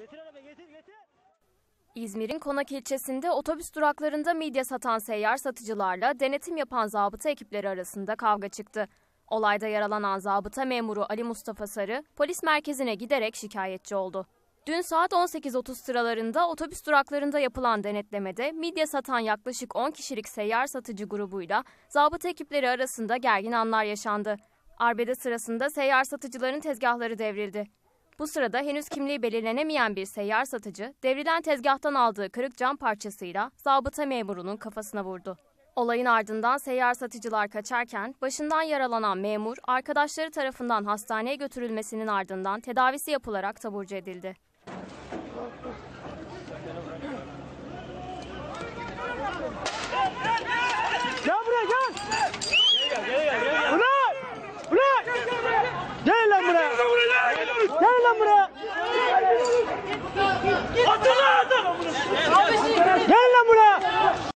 Getir arabayı getir getir. İzmir'in Konak ilçesinde otobüs duraklarında midye satan seyyar satıcılarla denetim yapan zabıta ekipleri arasında kavga çıktı. Olayda yaralanan zabıta memuru Ali Mustafa Sarı polis merkezine giderek şikayetçi oldu. Dün saat 18.30 sıralarında otobüs duraklarında yapılan denetlemede midye satan yaklaşık 10 kişilik seyyar satıcı grubuyla zabıta ekipleri arasında gergin anlar yaşandı. Arbede sırasında seyyar satıcıların tezgahları devrildi. Bu sırada henüz kimliği belirlenemeyen bir seyyar satıcı devrilen tezgahtan aldığı kırık cam parçasıyla zabıta memurunun kafasına vurdu. Olayın ardından seyyar satıcılar kaçarken başından yaralanan memur arkadaşları tarafından hastaneye götürülmesinin ardından tedavisi yapılarak taburcu edildi. câmara!